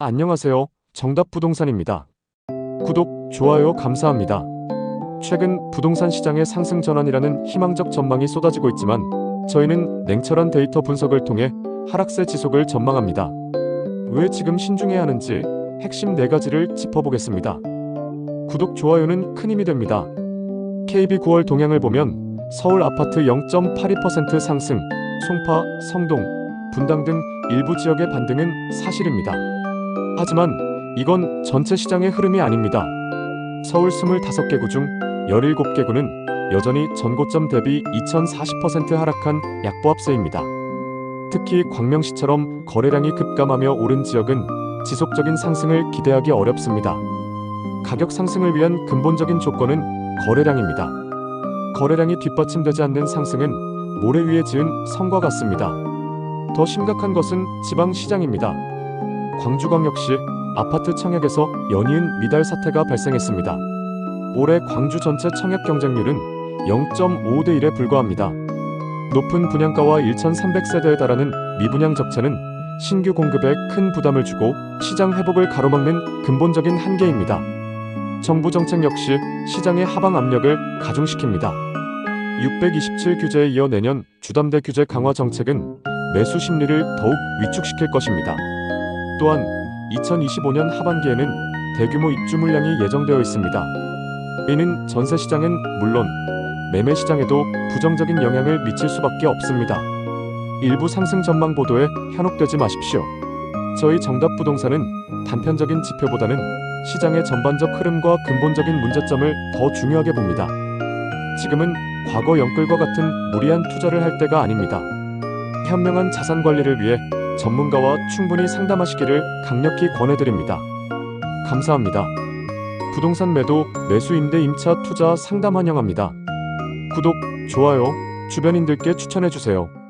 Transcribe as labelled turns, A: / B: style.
A: 안녕하세요. 정답 부동산입니다. 구독, 좋아요 감사합니다. 최근 부동산 시장의 상승 전환이라는 희망적 전망이 쏟아지고 있지만 저희는 냉철한 데이터 분석을 통해 하락세 지속을 전망합니다. 왜 지금 신중해야 하는지 핵심 네 가지를 짚어보겠습니다. 구독, 좋아요는 큰 힘이 됩니다. KB 9월 동향을 보면 서울 아파트 0.82% 상승, 송파, 성동, 분당 등 일부 지역의 반등은 사실입니다. 하지만 이건 전체 시장의 흐름이 아닙니다. 서울 25개 구 중 17개 구는 여전히 전고점 대비 2040% 하락한 약보합세입니다. 특히 광명시처럼 거래량이 급감하며 오른 지역은 지속적인 상승을 기대하기 어렵습니다. 가격 상승을 위한 근본적인 조건은 거래량입니다. 거래량이 뒷받침되지 않는 상승은 모래 위에 지은 성과 같습니다. 더 심각한 것은 지방 시장입니다. 광주광역시 아파트 청약에서 연이은 미달 사태가 발생했습니다. 올해 광주 전체 청약 경쟁률은 0.55대 1에 불과합니다. 높은 분양가와 1,300세대에 달하는 미분양 적체는 신규 공급에 큰 부담을 주고 시장 회복을 가로막는 근본적인 한계입니다. 정부 정책 역시 시장의 하방 압력을 가중시킵니다. 627 규제에 이어 내년 주담대 규제 강화 정책은 매수 심리를 더욱 위축시킬 것입니다. 또한 2025년 하반기에는 대규모 입주 물량이 예정되어 있습니다. 이는 전세 시장은 물론 매매 시장에도 부정적인 영향을 미칠 수밖에 없습니다. 일부 상승 전망 보도에 현혹되지 마십시오. 저희 정답 부동산은 단편적인 지표보다는 시장의 전반적 흐름과 근본적인 문제점을 더 중요하게 봅니다. 지금은 과거 영끌과 같은 무리한 투자를 할 때가 아닙니다. 현명한 자산 관리를 위해 전문가와 충분히 상담하시기를 강력히 권해드립니다. 감사합니다. 부동산 매도, 매수 임대 임차 투자 상담 환영합니다. 구독, 좋아요, 주변인들께 추천해주세요.